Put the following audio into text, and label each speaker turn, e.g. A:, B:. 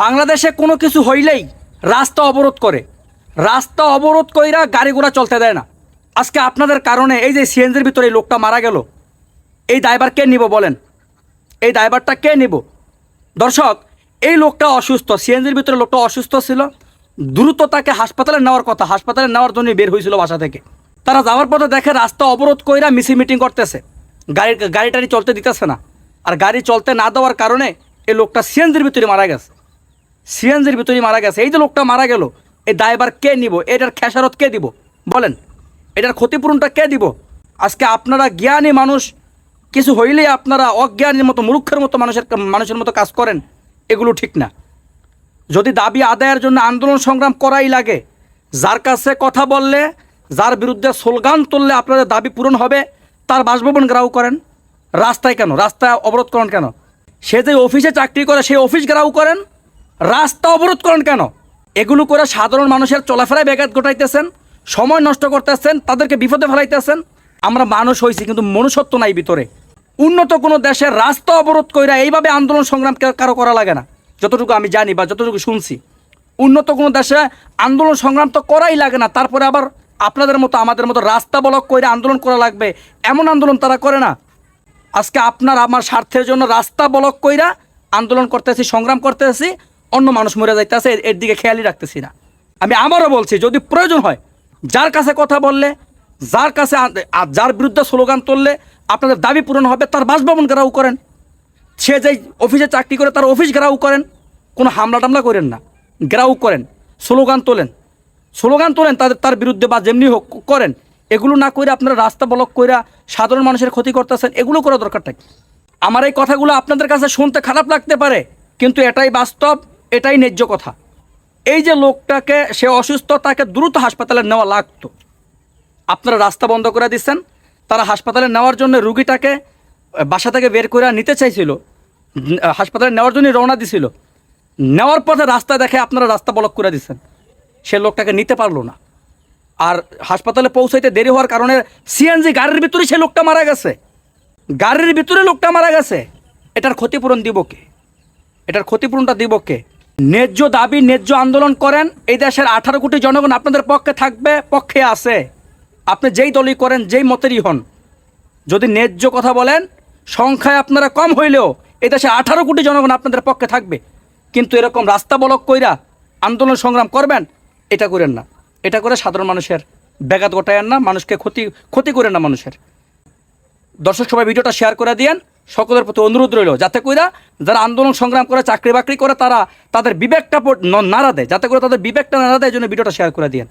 A: বাংলাদেশে কোনো কিছু হইলেই রাস্তা অবরোধ করে। রাস্তা অবরোধ কইরা গাড়ি ঘোড়া চলতে দেয় না। আজকে আপনাদের কারণে এই যে সিএনজির ভিতরে এই লোকটা মারা গেল, এই দায়বার কে নিব বলেন? এই ড্রাইভারটা কে নিব? দর্শক, এই লোকটা অসুস্থ, সিএনজির ভিতরে লোকটা অসুস্থ ছিল। দ্রুত তাকে হাসপাতালে নেওয়ার কথা, হাসপাতালে নেওয়ার জন্য বের হয়েছিল বাসা থেকে। তারা যাওয়ার পথে দেখে রাস্তা অবরোধ কইরা মিছিল মিটিং করতেছে। গাড়ি গাড়ি টাড়ি চলতে দিতেছে না। আর গাড়ি চলতে না দেওয়ার কারণে এই লোকটা সিএনজির ভিতরে মারা গেছে। সিএনজির ভিতরে মারা গেছে। এই যে লোকটা মারা গেল, এই দায়বার কে নিব? এটার খেসারত কে দিব? বলেন। এটার ক্ষতিপূরণটা কে দিব? আজকে আপনারা জ্ঞানী মানুষ, কিছু হইলেই আপনারা অজ্ঞানীর মতো, মূর্খের মতো মানুষের মানুষের মতো কাজ করেন। এগুলো ঠিক না। যদি দাবি আদায়ের জন্য আন্দোলন সংগ্রাম করাই লাগে, যার কাছে কথা বললে, যার বিরুদ্ধে স্লোগান তুললে আপনাদের দাবি পূরণ হবে, তার বাসভবন গ্রাউ করেন। রাস্তায় কেন? রাস্তায় অবরোধ করেন কেন? সে যে অফিসে চাকরি করে, সেই অফিস গ্রাউ করেন। রাস্তা অবরোধ করেন কেন? এগুলো করে সাধারণ মানুষের চলাফেরায় ব্যাঘাত ঘটাইতেছেন, সময় নষ্ট করতেছেন, তাদেরকে বিপদে ফেলাইতেছেন। আমরা মানুষ হয়েছি কিন্তু মনুষ্যত্ব নাই ভিতরে। উন্নত কোনো দেশের রাস্তা অবরোধ কইরা এইভাবে আন্দোলন সংগ্রাম কারও করা লাগে না, যতটুকু আমি জানি বা যতটুকু শুনছি। উন্নত কোনো দেশে আন্দোলন সংগ্রাম তো করাই লাগে না, তারপরে আবার আপনাদের মতো, আমাদের মতো রাস্তা বলক কইরা আন্দোলন করা লাগবে, এমন আন্দোলন তারা করে না। আজকে আপনার, আমার স্বার্থের জন্য রাস্তা বলক কইরা আন্দোলন করতেছি, সংগ্রাম করতেছি অন্য মানুষ মরে যাইতেছে, এর- দিকে খেয়ালই রাখতেছি না। আমি আমারও বলছি, যদি প্রয়োজন হয়, যার কাছে কথা বললে, যার কাছে যার বিরুদ্ধে স্লোগান তুললে, আপনাদের দাবি পূরণ হবে, তার বাসভবন ঘেরাও করেন। সে যে অফিসে চাকরি করে, তার অফিস ঘেরাও করেন। কোনো হামলা টামলা করেন না, ঘেরাও করেন, স্লোগান তোলেন। স্লোগান তোলেন তাদের তার বিরুদ্ধে বা যেমনি হোক করেন। এগুলো না করে আপনারা রাস্তা ব্লক কইরা সাধারণ মানুষের ক্ষতি করতেছেন, এগুলো করা দরকারটা কি? আমার এই কথাগুলো আপনাদের কাছে শুনতে খারাপ লাগতে পারে, কিন্তু এটাই বাস্তব। এটাই ন্যায্য কথা। এই যে লোকটাকে, সে অসুস্থ, তাকে দ্রুত হাসপাতালে নেওয়া লাগতো। আপনারা রাস্তা বন্ধ করে দিচ্ছেন। তারা হাসপাতালে নেওয়ার জন্য রুগীটাকে বাসা থেকে বের করে নিতে চাইছিল। হাসপাতালে নেওয়ার জন্যই রওনা দিছিল। নেওয়ার পথে রাস্তা দেখে আপনারা রাস্তা ব্লক করে দিচ্ছেন। সে লোকটাকে নিতে পারল না। আর হাসপাতালে পৌঁছাইতে দেরি হওয়ার কারণে সিএনজি গাড়ির ভিতরে সে লোকটা মারা গেছে। গাড়ির ভিতরে লোকটা মারা গেছে। এটার ক্ষতিপূরণ দিব কে? এটার ক্ষতিপূরণটা দিব কে? ন্যায্য দাবি, ন্যায্য আন্দোলন করেন, এই দেশের আঠারো কোটি জনগণ আপনাদের পক্ষে থাকবে, পক্ষে আছে। আপনি যেই দলই করেন, যেই মতেরই হন। যদি ন্যায্য কথা বলেন, সংখ্যায় আপনারা কম হইলেও এই দেশে আঠারো কোটি জনগণ আপনাদের পক্ষে থাকবে। কিন্তু এরকম রাস্তা বলক কইরা আন্দোলন সংগ্রাম করবেন, এটা করেন না। এটা করে সাধারণ মানুষের ব্যাঘাত ঘটায়েন না, মানুষকে ক্ষতি ক্ষতি করেন না মানুষের। দর্শক সবাই ভিডিওটা শেয়ার করে দিয়েন। সকলের প্রতি অনুরোধ রইল, যাতে করে যারা আন্দোলন সংগ্রাম করে, চাকরি বাকরি করে, তারা তাদের বিবেকটা নাড়া দেয়। যাতে করে তাদের বিবেকটা নাড়া দেয়, এই জন্য ভিডিওটা শেয়ার করে দিয়েন।